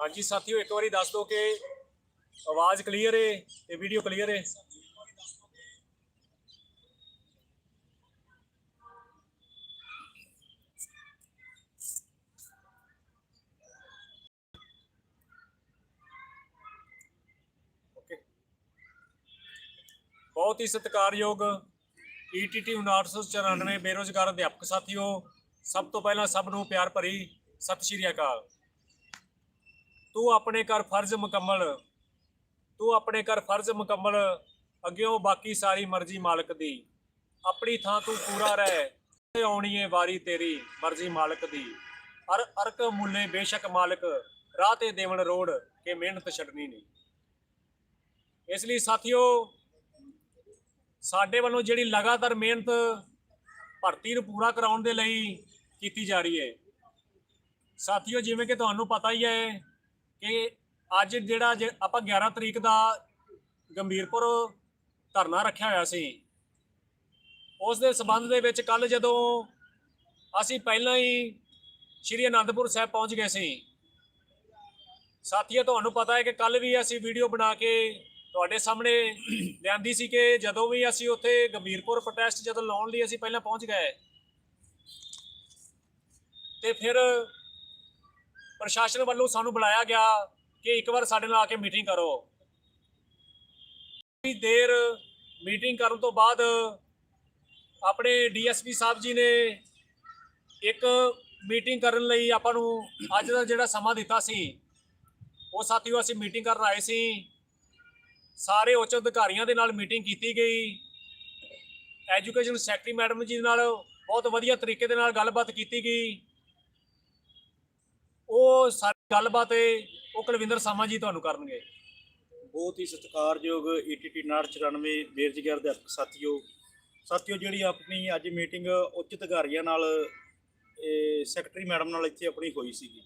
ਹਾਂਜੀ ਸਾਥੀਓ, ਇੱਕ ਵਾਰੀ ਦੱਸ ਦਿਓ ਕਿ ਆਵਾਜ਼ ਕਲੀਅਰ ਹੈ ਤੇ ਵੀਡੀਓ ਕਲੀਅਰ ਹੈ ਬਹੁਤ ਹੀ ਸਤਿਕਾਰਯੋਗ E ਈਟੀਟੀ 994 ਬੇਰੋਜ਼ਗਾਰ ਅਧਿਆਪਕ ਸਾਥੀਓ, ਸਭ ਤੋਂ ਪਹਿਲਾਂ ਸਭ ਨੂੰ ਪਿਆਰ ਭਰੀ ਸਤਿ ਸ਼੍ਰੀ ਅਕਾਲ। ਤੂੰ ਆਪਣੇ ਕਰ ਫਰਜ਼ ਮੁਕੰਮਲ, ਤੂੰ ਆਪਣੇ ਕਰ ਫਰਜ਼ ਮੁਕੰਮਲ, ਅੱਗਿਓਂ ਬਾਕੀ ਸਾਰੀ ਮਰਜ਼ੀ ਮਾਲਕ ਦੀ। ਆਪਣੀ ਥਾਂ ਤੂੰ ਪੂਰਾ ਰਹਿ, ਤੇ ਆਉਣੀ ਏ ਵਾਰੀ ਤੇਰੀ ਮਰਜ਼ੀ ਮਾਲਕ ਦੀ। ਹਰ ਅਰਕ ਮੁੱਲੇ ਬੇਸ਼ੱਕ ਮਾਲਕ, ਰਾਹ ਤੇ ਦੇਵਣ ਰੋੜ ਕੇ ਮਿਹਨਤ ਛੱਡਣੀ ਨਹੀਂ। ਇਸ ਲਈ ਸਾਥੀਓ, ਸਾਡੇ ਵੱਲੋਂ ਜਿਹੜੀ ਲਗਾਤਾਰ ਮਿਹਨਤ ਭਰਤੀ ਨੂੰ ਪੂਰਾ ਕਰਾਉਣ ਦੇ ਲਈ ਕੀਤੀ ਜਾ ਰਹੀ ਹੈ ਸਾਥੀਓ, ਜਿਵੇਂ ਕਿ ਤੁਹਾਨੂੰ ਪਤਾ ਹੀ ਹੈ ਕਿ ਅੱਜ ਜਿਹੜਾ ਜੇ ਆਪਾਂ 11 ਤਰੀਕ ਦਾ ਗੰਭੀਰਪੁਰ ਧਰਨਾ ਰੱਖਿਆ ਹੋਇਆ ਸੀ, ਉਸ ਦੇ ਸਬੰਧ ਦੇ ਵਿੱਚ ਕੱਲ ਜਦੋਂ ਅਸੀਂ ਪਹਿਲਾਂ ਹੀ ਸ਼੍ਰੀ ਅਨੰਦਪੁਰ ਸਾਹਿਬ ਪਹੁੰਚ ਗਏ ਸੀ, ਸਾਥੀਓ ਤੁਹਾਨੂੰ ਪਤਾ ਹੈ ਕਿ ਕੱਲ ਵੀ ਅਸੀਂ ਵੀਡੀਓ ਬਣਾ ਕੇ ਤੁਹਾਡੇ ਸਾਹਮਣੇ ਲਿਆਂਦੀ ਸੀ ਕਿ ਜਦੋਂ ਵੀ ਅਸੀਂ ਉੱਥੇ ਗੰਭੀਰਪੁਰ ਪ੍ਰੋਟੈਸਟ ਜਦੋਂ ਲਾਉਣ ਲਈ ਅਸੀਂ ਪਹਿਲਾਂ ਪਹੁੰਚ ਗਏ, ਤੇ ਫਿਰ ਪ੍ਰਸ਼ਾਸਨ ਵੱਲੋਂ ਸਾਨੂੰ ਬੁਲਾਇਆ ਗਿਆ ਕਿ ਇੱਕ ਵਾਰ ਸਾਡੇ ਨਾਲ ਆ ਕੇ ਮੀਟਿੰਗ ਕਰੋ। ਵੀ ਦੇਰ ਮੀਟਿੰਗ ਕਰਨ ਤੋਂ ਬਾਅਦ ਆਪਣੇ ਡੀਐਸਪੀ ਸਾਹਿਬ ਜੀ ਨੇ ਇੱਕ ਮੀਟਿੰਗ ਕਰਨ ਲਈ ਆਪਾਂ ਨੂੰ ਅੱਜ ਦਾ ਜਿਹੜਾ ਸਮਾਂ ਦਿੱਤਾ ਸੀ, ਉਹ ਸਾਥੀਓ ਅਸੀਂ ਮੀਟਿੰਗ ਕਰਨ ਆਏ ਸੀ। ਸਾਰੇ ਉੱਚ ਅਧਿਕਾਰੀਆਂ ਦੇ ਨਾਲ ਮੀਟਿੰਗ ਕੀਤੀ ਗਈ। ਐਜੂਕੇਸ਼ਨ ਸੈਕਟਰੀ ਮੈਡਮ ਜੀ ਨਾਲ ਬਹੁਤ ਵਧੀਆ ਤਰੀਕੇ ਦੇ ਨਾਲ ਗੱਲਬਾਤ ਕੀਤੀ ਗਈ। ਉਹ ਸਾਰੀ ਗੱਲਬਾਤ ਹੈ ਉਹ ਕੁਲਵਿੰਦਰ ਸਾਮਾ ਜੀ ਤੁਹਾਨੂੰ ਕਰਨਗੇ। ਬਹੁਤ ਹੀ ਸਤਿਕਾਰਯੋਗ ਈਟੀਟੀ 994 ਬੇਰੁਜ਼ਗਾਰ ਦੇ ਸਾਥੀਓ। ਸਾਥੀਓ, ਜਿਹੜੀ ਆਪਣੀ ਅੱਜ ਮੀਟਿੰਗ ਉੱਚ ਅਧਿਕਾਰੀਆਂ ਨਾਲ, ਇਹ ਸੈਕਟਰੀ ਮੈਡਮ ਨਾਲ ਇੱਥੇ ਆਪਣੀ ਹੋਈ ਸੀਗੀ।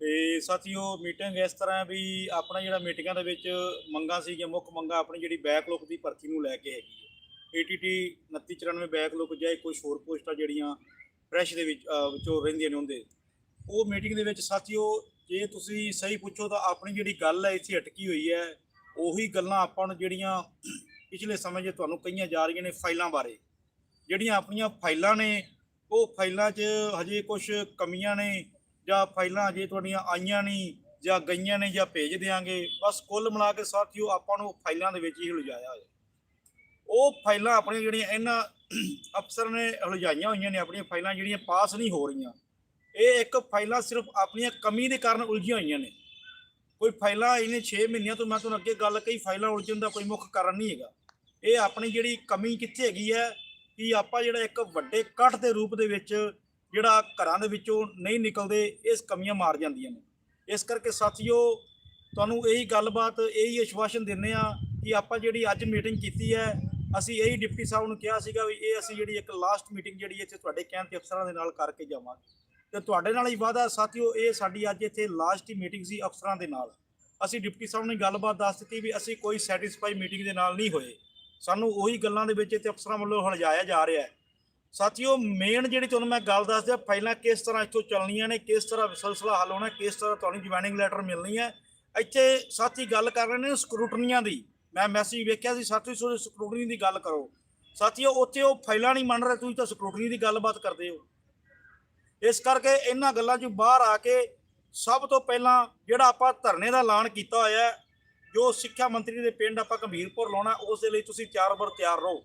ਤੇ ਸਾਥੀਓ, ਮੀਟਿੰਗ ਇਸ ਤਰ੍ਹਾਂ ਹੈ ਵੀ ਆਪਣਾ ਜਿਹੜਾ ਮੀਟਿੰਗਾਂ ਦੇ ਵਿੱਚ ਮੰਗਾਂ ਸੀਗੀਆਂ, ਮੁੱਖ ਮੰਗਾਂ ਆਪਣੀ ਜਿਹੜੀ ਬੈਕਲੌਗ ਦੀ ਭਰਤੀ ਨੂੰ ਲੈ ਕੇ ਹੈਗੀ ਹੈ ਏਟੀਟੀ 2994 ਬੈਕਲੌਗ ਜਾਂ ਕੁਝ ਹੋਰ ਪੋਸਟਾਂ ਜਿਹੜੀਆਂ ਫਰੈਸ਼ ਦੇ ਵਿੱਚ ਵਿੱਚੋਂ ਰਹਿੰਦੀਆਂ ਨੇ ਉਹਦੇ ਉਹ ਮੀਟਿੰਗ ਦੇ ਵਿੱਚ ਸਾਥੀਓ, ਜੇ ਤੁਸੀਂ ਸਹੀ ਪੁੱਛੋ ਤਾਂ ਆਪਣੀ ਜਿਹੜੀ ਗੱਲ ਹੈ, ਇੱਥੇ ਅਟਕੀ ਹੋਈ ਹੈ। ਉਹੀ ਗੱਲਾਂ ਆਪਾਂ ਨੂੰ ਜਿਹੜੀਆਂ ਪਿਛਲੇ ਸਮੇਂ 'ਚ ਤੁਹਾਨੂੰ ਕਹੀਆਂ ਜਾ ਰਹੀਆਂ ਨੇ ਫਾਈਲਾਂ ਬਾਰੇ। ਜਿਹੜੀਆਂ ਆਪਣੀਆਂ ਫਾਈਲਾਂ ਨੇ, ਉਹ ਫਾਈਲਾਂ 'ਚ ਹਜੇ ਕੁਝ ਕਮੀਆਂ ਨੇ ਜਾਂ ਫਾਈਲਾਂ ਹਜੇ ਤੁਹਾਡੀਆਂ ਆਈਆਂ ਨਹੀਂ ਜਾਂ ਗਈਆਂ ਨੇ ਜਾਂ ਭੇਜ ਦਿਆਂਗੇ। ਬਸ ਕੁੱਲ ਮਿਲਾ ਕੇ ਸਾਥੀਓ, ਆਪਾਂ ਨੂੰ ਫਾਈਲਾਂ ਦੇ ਵਿੱਚ ਹੀ ਉਲਝਾਇਆ ਹੋਇਆ। ਉਹ ਫਾਈਲਾਂ ਆਪਣੀਆਂ ਜਿਹੜੀਆਂ ਇਹਨਾਂ ਅਫਸਰ ਨੇ ਉਲਝਾਈਆਂ ਹੋਈਆਂ ਨੇ, ਆਪਣੀਆਂ ਫਾਈਲਾਂ ਜਿਹੜੀਆਂ ਪਾਸ ਨਹੀਂ ਹੋ ਰਹੀਆਂ। ਇਹ ਇੱਕ ਫਾਈਲਾਂ ਸਿਰਫ ਆਪਣੀਆਂ ਕਮੀ ਦੇ ਕਾਰਨ ਉਲਝੀਆਂ ਹੋਈਆਂ ਨੇ। ਕੋਈ ਫਾਈਲਾਂ ਇਹਨੇ 6 ਮਹੀਨਿਆਂ ਤੋਂ ਮੈਂ ਤੁਹਾਨੂੰ ਅੱਗੇ ਗੱਲ ਕਹੀ, ਫਾਈਲਾਂ ਉਲਝਣ ਦਾ ਕੋਈ ਮੁੱਖ ਕਾਰਨ ਨਹੀਂ ਹੈਗਾ। ਇਹ ਆਪਣੀ ਜਿਹੜੀ ਕਮੀ ਕਿੱਥੇ ਹੈਗੀ ਹੈ ਕਿ ਆਪਾਂ ਜਿਹੜਾ ਇੱਕ ਵੱਡੇ ਕੱਟ ਦੇ ਰੂਪ ਦੇ ਵਿੱਚ ਜਿਹੜਾ ਘਰਾਂ ਦੇ ਵਿੱਚੋਂ ਨਹੀਂ ਨਿਕਲਦੇ, ਇਸ ਕਮੀਆਂ ਮਾਰ ਜਾਂਦੀਆਂ ਨੇ। ਇਸ ਕਰਕੇ ਸਾਥੀਓ, ਤੁਹਾਨੂੰ ਇਹੀ ਗੱਲਬਾਤ, ਇਹੀ ਅਸ਼ਵਾਸਨ ਦਿੰਨੇ ਆ ਕਿ ਆਪਾਂ ਜਿਹੜੀ ਅੱਜ ਮੀਟਿੰਗ ਕੀਤੀ ਹੈ, ਅਸੀਂ ਇਹੀ ਡਿਪਟੀ ਸਾਹਿਬ ਨੂੰ ਕਿਹਾ ਸੀਗਾ ਵੀ ਇਹ ਅਸੀਂ ਜਿਹੜੀ ਇੱਕ ਲਾਸਟ ਮੀਟਿੰਗ ਜਿਹੜੀ ਇੱਥੇ ਤੁਹਾਡੇ ਕਹਿਣ ਤੇ ਅਫਸਰਾਂ ਦੇ ਨਾਲ ਕਰਕੇ ਜਾਵਾਂਗੇ। ਤੇ ਤੁਹਾਡੇ ਨਾਲ ਹੀ ਵਾਅਦਾ ਸਾਥੀਓ, ਇਹ ਸਾਡੀ ਅੱਜ ਇੱਥੇ ਲਾਸਟ ਹੀ ਮੀਟਿੰਗ ਸੀ ਅਫਸਰਾਂ ਦੇ ਨਾਲ। ਅਸੀਂ ਡਿਪਟੀ ਸਾਹਿਬ ਨੇ ਗੱਲਬਾਤ ਦੱਸ ਦਿੱਤੀ ਵੀ ਅਸੀਂ ਕੋਈ ਸੈਟੀਸਫਾਈ ਮੀਟਿੰਗ ਦੇ ਨਾਲ ਨਹੀਂ ਹੋਏ। ਸਾਨੂੰ ਉਹੀ ਗੱਲਾਂ ਦੇ ਵਿੱਚ ਇੱਥੇ ਅਫਸਰਾਂ ਵੱਲੋਂ ਹਲਜਾਇਆ ਜਾ ਰਿਹਾ ਹੈ। ਸਾਥੀਓ ਮੇਨ ਜਿਹੜੀ ਤੁਹਾਨੂੰ ਮੈਂ ਗੱਲ ਦੱਸ ਦਿਆਂ ਫਾਈਲਾਂ ਕਿਸ ਤਰ੍ਹਾਂ ਇੱਥੋਂ ਚੱਲਣੀਆਂ ਨੇ, ਕਿਸ ਤਰ੍ਹਾਂ ਸਿਲਸਿਲਾ ਹੱਲ ਹੋਣਾ, ਕਿਸ ਤਰ੍ਹਾਂ ਤੁਹਾਨੂੰ ਜੁਆਇਨਿੰਗ ਲੈਟਰ ਮਿਲਣੀ ਹੈ, ਇੱਥੇ ਸਾਥੀ ਗੱਲ ਕਰ ਰਹੇ ਨੇ ਸਕਰੂਟਨੀਆਂ ਦੀ। ਮੈਂ ਮੈਸੇਜ ਵੇਖਿਆ ਸੀ, ਸਾਥੀ ਸੋ ਸਕਰੂਟਨੀ ਦੀ ਗੱਲ ਕਰੋ। ਸਾਥੀਓ, ਉੱਥੇ ਉਹ ਫਾਈਲਾਂ ਨਹੀਂ ਮੰਨ ਰਹੇ, ਤੁਸੀਂ ਤਾਂ ਸਕਰੂਟਨੀ ਦੀ ਗੱਲਬਾਤ ਕਰਦੇ ਹੋ। ਇਸ ਕਰਕੇ ਇਹਨਾਂ ਗੱਲਾਂ 'ਚੋਂ ਬਾਹਰ ਆ ਕੇ ਸਭ ਤੋਂ ਪਹਿਲਾਂ ਜਿਹੜਾ ਆਪਾਂ ਧਰਨੇ ਦਾ ਐਲਾਨ ਕੀਤਾ ਹੋਇਆ ਜੋ ਸਿੱਖਿਆ ਮੰਤਰੀ ਦੇ ਪਿੰਡ ਆਪਾਂ ਗੰਭੀਰਪੁਰ ਲਾਉਣਾ, ਉਸ ਦੇ ਲਈ ਤੁਸੀਂ ਚਾਰ ਬਰ ਤਿਆਰ ਰਹੋ।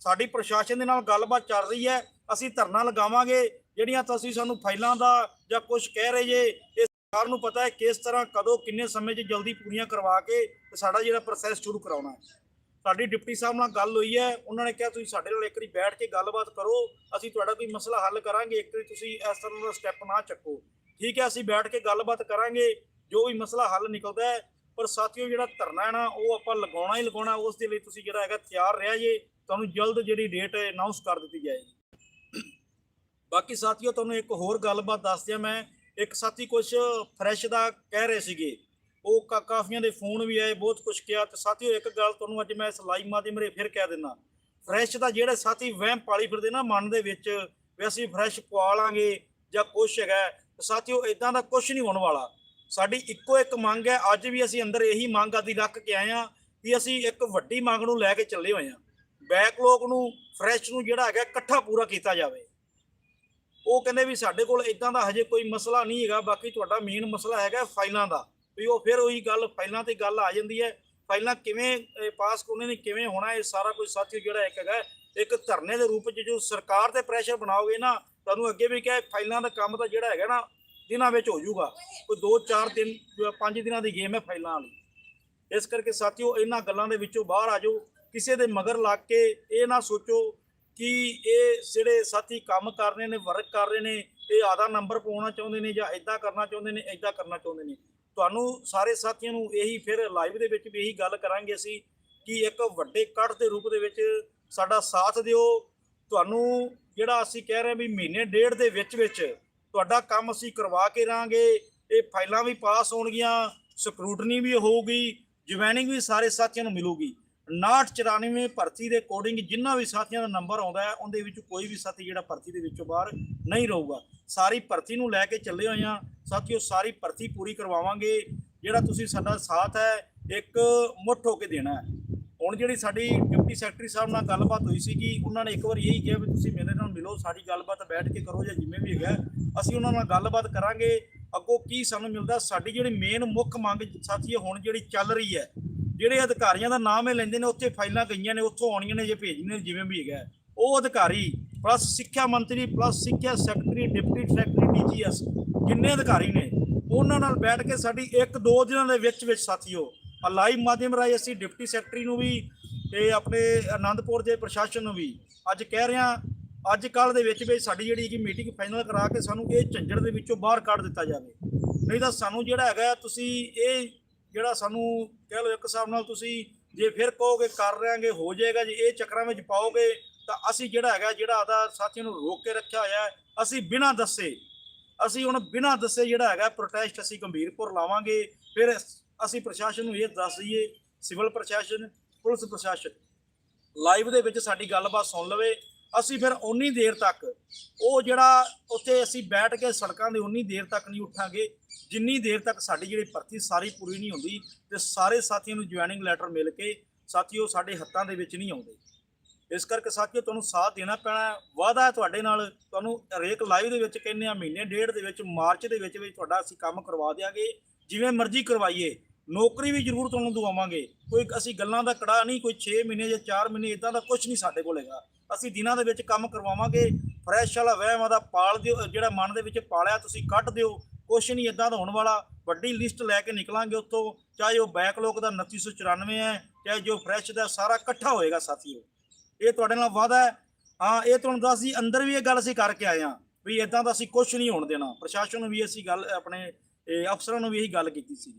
ਸਾਡੀ ਪ੍ਰਸ਼ਾਸਨ ਦੇ ਨਾਲ ਗੱਲਬਾਤ ਚੱਲ ਰਹੀ ਹੈ, ਅਸੀਂ ਧਰਨਾ ਲਗਾਵਾਂਗੇ, ਜਿਹੜੀਆਂ ਤੁਸੀਂ ਸਾਨੂੰ ਫਾਈਲਾਂ ਦਾ ਜਾਂ ਕੁਝ ਕਹਿ ਰਹੇ ਜੇ, ਇਹ ਸਰਕਾਰ ਨੂੰ ਪਤਾ ਹੈ ਕਿਸ ਤਰ੍ਹਾਂ ਕਦੋਂ, ਕਿੰਨੇ ਸਮੇਂ 'ਚ ਜਲਦੀ ਪੂਰੀਆਂ ਕਰਵਾ ਕੇ ਸਾਡਾ ਜਿਹੜਾ ਪ੍ਰੋਸੈਸ ਸ਼ੁਰੂ ਕਰਾਉਣਾ ਹੈ। ਸਾਡੀ ਡਿਪਟੀ ਸਾਹਿਬ ਨਾਲ ਗੱਲ ਹੋਈ ਹੈ, ਉਹਨਾਂ ਨੇ ਕਿਹਾ ਤੁਸੀਂ ਸਾਡੇ ਨਾਲ ਇੱਕ ਵਾਰੀ ਬੈਠ ਕੇ ਗੱਲਬਾਤ ਕਰੋ, ਅਸੀਂ ਤੁਹਾਡਾ ਕੋਈ ਮਸਲਾ ਹੱਲ ਕਰਾਂਗੇ, ਇੱਕ ਵਾਰੀ ਤੁਸੀਂ ਇਸ ਤਰ੍ਹਾਂ ਦਾ ਸਟੈਪ ਨਾ ਚੱਕੋ। ਠੀਕ ਹੈ, ਅਸੀਂ ਬੈਠ ਕੇ ਗੱਲਬਾਤ ਕਰਾਂਗੇ, ਜੋ ਵੀ ਮਸਲਾ ਹੱਲ ਨਿਕਲਦਾ ਹੈ, ਪਰ ਸਾਥੀਓ ਜਿਹੜਾ ਧਰਨਾ ਹੈ ਨਾ, ਉਹ ਆਪਾਂ ਲਗਾਉਣਾ ਹੀ ਲਗਾਉਣਾ, ਉਸ ਦੇ ਲਈ ਤੁਸੀਂ ਜਿਹੜਾ ਹੈਗਾ ਤਿਆਰ ਰਿਹਾ ਜੇ ਤੁਹਾਨੂੰ ਜਲਦ ਜਿਹੜੀ ਡੇਟ ਅਨਾਉਂਸ ਕਰ ਦਿੱਤੀ ਜਾਏਗੀ। ਬਾਕੀ ਸਾਥੀਓ, ਤੁਹਾਨੂੰ ਇੱਕ ਹੋਰ ਗੱਲਬਾਤ ਦੱਸ ਦਿਆਂ ਮੈਂ, ਇੱਕ ਸਾਥੀ ਕੁਝ ਫਰੈਸ਼ ਦਾ ਕਹਿ ਰਹੇ ਸੀਗੇ। ਉਹ ਕਾ- ਕਾਫੀਆਂ ਦੇ ਫੋਨ ਵੀ ਆਏ, ਬਹੁਤ ਕੁਝ ਕਿਹਾ। ਤੇ ਸਾਥੀਓ, ਇੱਕ ਗੱਲ ਤੁਹਾਨੂੰ ਅੱਜ ਮੈਂ ਇਸ ਲਾਈਵ ਮਾਧਿਅਮ ਰੇ ਫਿਰ ਕਹਿ ਦਿੰਦਾ। ਫਰੈਸ਼ ਦਾ ਜਿਹੜਾ ਸਾਥੀ ਵਹਿਮ ਪਾਲੀ ਫਿਰਦੇ ਨਾ ਮਨ ਦੇ ਵਿੱਚ, ਵੀ ਅਸੀਂ ਫਰੈਸ਼ ਪਵਾ ਲਾਂਗੇ ਜਾਂ ਕੁਛ ਹੈਗਾ ਤੇ ਸਾਥੀਓ ਇਦਾਂ ਦਾ ਕੁਛ ਨਹੀਂ ਹੋਣ ਵਾਲਾ। ਸਾਡੀ ਇੱਕੋ ਇੱਕ ਮੰਗ ਹੈ, ਅੱਜ ਵੀ ਅਸੀਂ ਅੰਦਰ ਇਹੀ ਮੰਗ ਆਦੀ ਰੱਖ ਕੇ ਆਏ ਆ ਕਿ ਅਸੀਂ ਇੱਕ ਵੱਡੀ ਮੰਗ ਨੂੰ ਲੈ ਕੇ ਚੱਲੇ ਹੋਏ ਆ ਬੈਕਲੌਗ ਨੂੰ ਫਰੈਸ਼ ਨੂੰ ਜਿਹੜਾ ਹੈਗਾ, ਇਕੱਠਾ ਪੂਰਾ ਕੀਤਾ ਜਾਵੇ। ਉਹ ਕਹਿੰਦੇ ਵੀ ਸਾਡੇ ਕੋਲ ਇਦਾਂ ਦਾ ਹਜੇ ਕੋਈ ਮਸਲਾ ਨਹੀਂ ਹੈਗਾ, ਬਾਕੀ ਤੁਹਾਡਾ ਮੇਨ ਮਸਲਾ ਹੈਗਾ ਫਾਈਲਾਂ ਦਾ। ਵੀ ਉਹ ਫਿਰ ਉਹੀ ਗੱਲ ਫਾਈਲਾਂ ਤੇ ਗੱਲ ਆ ਜਾਂਦੀ ਹੈ। ਫਾਈਲਾਂ ਕਿਵੇਂ ਪਾਸ ਕਰਨੇ ਨੇ, ਕਿਵੇਂ ਹੋਣਾ, ਇਹ ਸਾਰਾ ਕੁਝ ਸਾਥੀ ਜਿਹੜਾ ਇੱਕ ਹੈਗਾ, ਇੱਕ ਧਰਨੇ ਦੇ ਰੂਪ 'ਚ ਜੋ ਸਰਕਾਰ ਤੇ ਪ੍ਰੈਸ਼ਰ ਬਣਾਓਗੇ ਨਾ, ਤੁਹਾਨੂੰ ਅੱਗੇ ਵੀ ਕਿਹਾ ਫਾਈਲਾਂ ਦਾ ਕੰਮ ਤਾਂ ਜਿਹੜਾ ਹੈਗਾ ਨਾ, ਦਿਨਾਂ ਵਿੱਚ ਹੋ ਜਾਊਗਾ। ਕੋਈ 2-4 ਦਿਨ 5 ਦਿਨਾਂ ਦੀ ਗੇਮ ਹੈ ਫਾਈਲਾਂ ਵਾਲੀ। ਇਸ ਕਰਕੇ ਸਾਥੀਓ, ਇਹਨਾਂ ਗੱਲਾਂ ਦੇ ਵਿੱਚੋਂ ਬਾਹਰ ਆ ਜਾਓ। ਕਿਸੇ ਦੇ ਮਗਰ ਲੱਗ ਕੇ ਇਹ ਨਾ ਸੋਚੋ ਕਿ ਇਹ ਜਿਹੜੇ ਸਾਥੀ ਕੰਮ ਕਰ ਰਹੇ ਨੇ ਵਰਕ ਕਰ ਰਹੇ ਨੇ, ਇਹ ਆਦਾ ਨੰਬਰ ਪਾਉਣਾ ਚਾਹੁੰਦੇ ਨੇ ਜਾਂ ਇਦਾਂ ਕਰਨਾ ਚਾਹੁੰਦੇ ਨੇ ਇਦਾਂ ਕਰਨਾ ਚਾਹੁੰਦੇ ਨੇ। ਤੁਹਾਨੂੰ ਸਾਰੇ ਸਾਥੀਆਂ ਨੂੰ ਇਹੀ ਫਿਰ ਲਾਈਵ ਦੇ ਵਿੱਚ ਵੀ ਇਹੀ ਗੱਲ ਕਰਾਂਗੇ ਅਸੀਂ ਕਿ ਇੱਕ ਵੱਡੇ ਕੱਟ ਦੇ ਰੂਪ ਦੇ ਵਿੱਚ ਸਾਡਾ ਸਾਥ ਦਿਓ। ਤੁਹਾਨੂੰ ਜਿਹੜਾ ਅਸੀਂ ਕਹਿ ਰਹੇ ਵੀ ਮਹੀਨੇ ਡੇਢ ਦੇ ਵਿੱਚ ਵਿੱਚ ਤੁਹਾਡਾ ਕੰਮ ਅਸੀਂ ਕਰਵਾ ਕੇ ਰਾਂਗੇ। ਇਹ ਫਾਈਲਾਂ ਵੀ ਪਾਸ ਹੋਣਗੀਆਂ ਸਕਰੂਟਨੀ ਵੀ ਹੋਊਗੀ ਜੁਆਇਨਿੰਗ ਵੀ ਸਾਰੇ ਸਾਥੀਆਂ ਨੂੰ ਮਿਲੂਗੀ। 5994 ਭਰਤੀ ਦੇ ਅਕੋਰਡਿੰਗ ਜਿੰਨਾ ਵੀ ਸਾਥੀਆਂ ਦਾ ਨੰਬਰ ਆਉਂਦਾ ਹੈ, ਉਹਦੇ ਵਿੱਚ ਕੋਈ ਵੀ ਸਾਥੀ ਜਿਹੜਾ ਭਰਤੀ ਦੇ ਵਿੱਚੋਂ ਬਾਹਰ ਨਹੀਂ ਰਹੂਗਾ। ਸਾਰੀ ਭਰਤੀ ਨੂੰ ਲੈ ਕੇ ਚੱਲੇ ਹੋਏ ਆ ਸਾਥੀਓ, ਸਾਰੀ ਭਰਤੀ ਪੂਰੀ ਕਰਵਾਵਾਂਗੇ। ਜਿਹੜਾ ਤੁਸੀਂ ਸਾਡਾ ਸਾਥ ਹੈ, ਇੱਕ ਮੁੱਠ ਹੋ ਕੇ ਦੇਣਾ ਹੈ। ਹੁਣ ਜਿਹੜੀ ਸਾਡੀ ਡਿਪਟੀ ਸੈਕਟਰੀ ਸਾਹਿਬ ਨਾਲ ਗੱਲਬਾਤ ਹੋਈ ਸੀ ਕਿ ਉਹਨਾਂ ਨੇ ਇੱਕ ਵਾਰ ਇਹੀ ਕਿਹਾ ਵੀ ਤੁਸੀਂ ਮੇਰੇ ਨਾਲ ਮਿਲੋ, ਸਾਡੀ ਗੱਲਬਾਤ ਬੈਠ ਕੇ ਕਰੋ ਜਾਂ ਜਿਵੇਂ ਵੀ ਹੈਗਾ, ਅਸੀਂ ਉਹਨਾਂ ਨਾਲ ਗੱਲਬਾਤ ਕਰਾਂਗੇ। ਅੱਗੋਂ ਕੀ ਸਾਨੂੰ ਮਿਲਦਾ, ਸਾਡੀ ਜਿਹੜੀ ਮੇਨ ਮੁੱਖ ਮੰਗ ਸਾਥੀਓ, ਹੁਣ ਜਿਹੜੀ ਚੱਲ ਰਹੀ ਹੈ ਜਿਹੜੇ ਅਧਿਕਾਰੀਆਂ ਦਾ ਨਾਮ ਇਹ ਲੈਂਦੇ ਨੇ, ਉੱਥੇ ਫਾਈਲਾਂ ਗਈਆਂ ਨੇ, ਉੱਥੋਂ ਆਉਣੀਆਂ ਨੇ, ਜੇ ਭੇਜਣੀਆਂ ਨੇ, ਜਿਵੇਂ ਵੀ ਹੈਗਾ ਉਹ ਅਧਿਕਾਰੀ ਪਲੱਸ ਸਿੱਖਿਆ ਮੰਤਰੀ ਪਲੱਸ ਸਿੱਖਿਆ ਸੈਕਟਰੀ ਡਿਪਟੀ ਸੈਕਟਰੀ ਡੀਜੀਐਸ ਜਿੰਨੇ ਅਧਿਕਾਰੀ ਨੇ, ਉਹਨਾਂ ਨਾਲ ਬੈਠ ਕੇ ਸਾਡੀ ਇੱਕ ਦੋ ਦਿਨਾਂ ਦੇ ਵਿੱਚ ਵਿੱਚ ਸਾਥੀਓ ਆ ਲਾਈਵ ਮਾਧਿਅਮ ਰਾਹੀਂ ਅਸੀਂ ਡਿਪਟੀ ਸੈਕਟਰੀ ਨੂੰ ਵੀ ਤੇ ਆਪਣੇ ਆਨੰਦਪੁਰ ਦੇ ਪ੍ਰਸ਼ਾਸਨ ਨੂੰ ਵੀ ਅੱਜ ਕਹਿ ਰਹੇ ਹਾਂ, ਅੱਜ ਕੱਲ ਦੇ ਵਿੱਚ ਵੀ ਸਾਡੀ ਜਿਹੜੀ ਕਿ ਮੀਟਿੰਗ ਫਾਈਨਲ ਕਰਾ ਕੇ ਸਾਨੂੰ ਇਹ ਝੰਜੜ ਦੇ ਵਿੱਚੋਂ ਬਾਹਰ ਕੱਢ ਦਿੱਤਾ ਜਾਵੇ। ਨਹੀਂ ਤਾਂ ਸਾਨੂੰ ਜਿਹੜਾ ਹੈਗਾ ਤੁਸੀਂ ਇਹ ਜਿਹੜਾ ਸਾਨੂੰ ਕਹਿ ਲਓ ਇੱਕ ਹਿਸਾਬ ਨਾਲ ਤੁਸੀਂ ਜੇ ਫਿਰ ਕਹੋਗੇ ਕਰ ਰਾਂਗੇ ਹੋ ਜਾਏਗਾ ਜੇ, ਇਹ ਚੱਕਰਾਂ ਵਿੱਚ ਪਾਓਗੇ ਤਾਂ ਅਸੀਂ ਜਿਹੜਾ ਹੈਗਾ, ਜਿਹੜਾ ਆਦਾ ਸਾਥੀਆਂ ਨੂੰ ਰੋਕ ਕੇ ਰੱਖਿਆ ਹੋਇਆ ਹੈ, ਅਸੀਂ ਬਿਨਾਂ ਦੱਸੇ, ਅਸੀਂ ਹੁਣ ਬਿਨਾਂ ਦੱਸੇ ਜਿਹੜਾ ਹੈਗਾ ਪ੍ਰੋਟੈਸਟ ਅਸੀਂ ਗੰਭੀਰਪੁਰ ਲਾਵਾਂਗੇ, ਫਿਰ ਅਸੀਂ ਪ੍ਰਸ਼ਾਸਨ ਨੂੰ ਇਹ ਦੱਸ ਦਈਏ, ਸਿਵਲ ਪ੍ਰਸ਼ਾਸਨ, ਪੁਲਿਸ ਪ੍ਰਸ਼ਾਸਨ ਲਾਈਵ ਦੇ ਵਿੱਚ ਸਾਡੀ ਗੱਲਬਾਤ ਸੁਣ ਲਵੇ ਅਸੀਂ ਫਿਰ ਉਨੀ ਦੇਰ ਤੱਕ, ਉਹ ਜਿਹੜਾ ਉੱਥੇ ਅਸੀਂ ਬੈਠ ਕੇ ਸੜਕਾਂ ਦੇ ਉਨੀ ਦੇਰ ਤੱਕ ਨਹੀਂ ਉੱਠਾਂਗੇ, ਜਿੰਨੀ ਦੇਰ ਤੱਕ ਸਾਡੀ ਜਿਹੜੀ ਭਰਤੀ ਸਾਰੀ ਪੂਰੀ ਨਹੀਂ ਹੁੰਦੀ ਤੇ ਸਾਰੇ ਸਾਥੀਆਂ ਨੂੰ ਜੁਆਇਨਿੰਗ ਲੈਟਰ ਮਿਲ ਕੇ ਸਾਥੀਓ ਸਾਡੇ ਹੱਥਾਂ ਦੇ ਵਿੱਚ ਨਹੀਂ ਆਉਂਦੇ। ਇਸ ਕਰਕੇ ਸਾਥੀਓ ਤੁਹਾਨੂੰ ਸਾਥ ਦੇਣਾ ਪੈਣਾ, ਵਾਅਦਾ ਹੈ ਤੁਹਾਡੇ ਨਾਲ, ਤੁਹਾਨੂੰ ਹਰੇਕ ਲਾਈਵ ਦੇ ਵਿੱਚ ਕਹਿੰਦੇ ਆ, ਮਹੀਨੇ ਡੇਢ ਦੇ ਵਿੱਚ, ਮਾਰਚ ਦੇ ਵਿੱਚ ਵੀ ਤੁਹਾਡਾ ਅਸੀਂ ਕੰਮ ਕਰਵਾ ਦਿਆਂਗੇ, ਜਿਵੇਂ ਮਰਜ਼ੀ ਕਰਵਾਈਏ। ਨੌਕਰੀ ਵੀ ਜ਼ਰੂਰ ਤੁਹਾਨੂੰ ਦਵਾਵਾਂਗੇ। ਕੋਈ ਅਸੀਂ ਗੱਲਾਂ ਦਾ ਕੜਾ ਨਹੀਂ, ਕੋਈ 6 ਮਹੀਨੇ ਜਾਂ 4 ਮਹੀਨੇ ਇਦਾਂ ਦਾ ਕੁਝ ਨਹੀਂ ਸਾਡੇ ਕੋਲ ਹੈਗਾ। ਅਸੀਂ ਦਿਨਾਂ ਦੇ ਵਿੱਚ ਕੰਮ ਕਰਵਾਵਾਂਗੇ, ਫਰੈਸ਼ ਵਾਲਾ ਵਹਿਮ ਦਾ ਪਾਲ ਦਿਓ ਜਿਹੜਾ ਮਨ ਦੇ ਵਿੱਚ ਪਾਲਿਆ ਤੁਸੀਂ ਕੱਢ ਦਿਓ, ਕੁਛ ਨਹੀਂ ਇਦਾਂ ਦਾ ਹੋਣ ਵਾਲਾ। ਵੱਡੀ ਲਿਸਟ ਲੈ ਕੇ ਨਿਕਲਾਂਗੇ ਉੱਥੋਂ, ਚਾਹੇ ਉਹ ਬੈਕਲੌਗ ਦਾ 2994 ਹੈ, ਚਾਹੇ ਜੋ ਫਰੈਸ਼ ਦਾ ਸਾਰਾ ਇਕੱਠਾ ਹੋਏਗਾ ਸਾਥੀਓ। ਇਹ ਤੁਹਾਡੇ ਨਾਲ ਵਾਅਦਾ ਹੈ। ਹਾਂ, ਇਹ ਤੁਹਾਨੂੰ ਦੱਸ ਜੀ ਅੰਦਰ ਵੀ ਇਹ ਗੱਲ ਅਸੀਂ ਕਰਕੇ ਆਏ ਹਾਂ ਵੀ ਇਦਾਂ ਦਾ ਅਸੀਂ ਕੁਝ ਨਹੀਂ ਹੋਣ ਦੇਣਾ। ਪ੍ਰਸ਼ਾਸਨ ਨੂੰ ਵੀ ਅਸੀਂ ਗੱਲ, ਆਪਣੇ ਅਫਸਰਾਂ ਨੂੰ ਵੀ ਇਹੀ ਗੱਲ ਕੀਤੀ ਸੀ